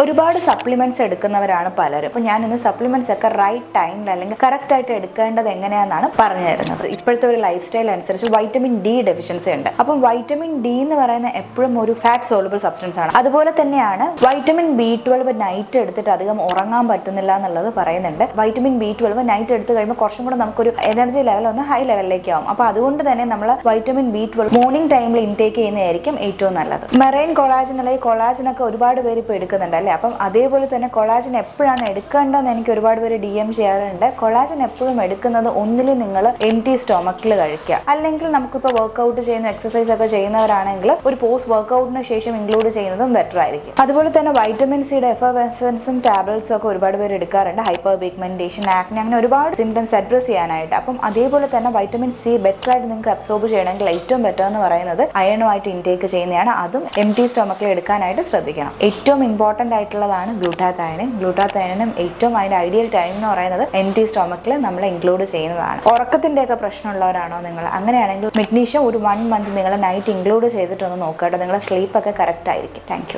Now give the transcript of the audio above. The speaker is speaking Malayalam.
ഒരുപാട് സപ്ലിമെന്റ്സ് എടുക്കുന്നവരാണ് പലരും. അപ്പോൾ ഞാൻ ഇന്ന് സപ്ലിമെന്റ്സ് ഒക്കെ റൈറ്റ് ടൈമിൽ അല്ലെങ്കിൽ കറക്റ്റ് ആയിട്ട് എടുക്കേണ്ടത് എങ്ങനെയാണെന്നാണ് പറഞ്ഞു തരുന്നത്. ഇപ്പോഴത്തെ ഒരു ലൈഫ് സ്റ്റൈൽ അനുസരിച്ച് വൈറ്റമിൻ ഡി ഡെഫിഷ്യൻസി ഉണ്ട്. അപ്പം വൈറ്റമിൻ ഡി എന്ന് പറയുന്ന എപ്പോഴും ഒരു ഫാറ്റ് സോളബിൾ സബ്സ്റ്റൻസ് ആണ്. അതുപോലെ തന്നെയാണ് വൈറ്റമിൻ ബി ട്വൽവ് നൈറ്റ് എടുത്തിട്ട് അധികം ഉറങ്ങാൻ പറ്റുന്നില്ല എന്നുള്ളത് പറയുന്നുണ്ട്. വൈറ്റമിൻ ബി ട്വൽവ് നൈറ്റ് എടുത്ത് കഴിയുമ്പോൾ കുറച്ചും കൂടെ നമുക്കൊരു എനർജി ലെവൽ ഒന്ന് ഹൈ ലെവലിലേക്ക് ആവും. അപ്പോൾ അതുകൊണ്ട് തന്നെ നമ്മൾ വൈറ്റമിൻ ബി ട്വൽവ് മോർണിംഗ് ടൈമിൽ ഇൻടേക്ക് ചെയ്യുന്നതായിരിക്കും ഏറ്റവും നല്ലത്. മെറൈൻ കൊളാജിൻ അല്ലെങ്കിൽ കൊളാജൻ ഒക്കെ ഒരുപാട് പേര് ഇപ്പോൾ എടുക്കുന്നുണ്ട്. അല്ലേ അപ്പം അതേപോലെ തന്നെ കൊളാജൻ എപ്പോഴാണ് എടുക്കേണ്ടതെന്ന് എനിക്ക് ഒരുപാട് പേര് ഡി എം ചെയ്യാറുണ്ട്. കൊളാജൻ എപ്പോഴും എടുക്കുന്നത് ഒന്നിൽ നിങ്ങൾ എം ടി സ്റ്റൊമക്കിൽ കഴിക്കുക. അല്ലെങ്കിൽ നമുക്കിപ്പോൾ വർക്കൗട്ട് ചെയ്യുന്ന എക്സസൈസ് ഒക്കെ ചെയ്യുന്നവരാണെങ്കിൽ ഒരു പോസ്റ്റ് വർക്കൗട്ടിന് ശേഷം ഇൻക്ലൂഡ് ചെയ്യുന്നതും ബെറ്റർ ആയിരിക്കും. അതുപോലെ തന്നെ വൈറ്റമിൻ സിയുടെ എഫർവെസൻസും ടാബ്ലറ്റ്സും ഒക്കെ ഒരുപാട് പേര് എടുക്കാറുണ്ട്. ഹൈപ്പർ പിഗ്മെന്റേഷൻ ആക്നെ അങ്ങനെ ഒരുപാട് സിംറ്റംസ് അഡ്രസ് ചെയ്യാനായിട്ട്. അപ്പം അതേപോലെ തന്നെ വൈറ്റമിൻ സി ബെറ്റർ ആയിട്ട് നിങ്ങൾക്ക് അബ്സോർബ് ചെയ്യണമെങ്കിൽ ഏറ്റവും ബെറ്റർ എന്ന് പറയുന്നത് അയണുമായിട്ട് ഇൻടേക്ക് ചെയ്യുന്നതാണ്. അതും എം ടി സ്റ്റൊമക്കിൽ എടുക്കാനായിട്ട് ശ്രദ്ധിക്കണം. ഏറ്റവും ഇമ്പോർട്ടന്റ് ആയിട്ടുള്ളതാണ് ഗ്ലൂട്ടാത്തയനും ഗ്ലൂട്ടാതയനും ഏറ്റവും അതിന്റെ ഐഡിയൽ ടൈം എന്ന് പറയുന്നത് എൻ ടി സ്റ്റൊമക്കിൽ നമ്മൾ ഇൻക്ലൂഡ് ചെയ്യുന്നതാണ്. ഉറക്കത്തിന്റെ ഒക്കെ പ്രശ്നമുള്ളവരാണോ നിങ്ങൾ? അങ്ങനെയാണെങ്കിൽ മെഗ്നീഷ്യം ഒരു വൺ മന്ത് നിങ്ങൾ നൈറ്റ് ഇൻക്ലൂഡ് ചെയ്തിട്ടൊന്ന് നോക്കുക നിങ്ങളുടെ സ്ലീപ്പ് ഒക്കെ കറക്റ്റ് ആയിരിക്കും. താങ്ക്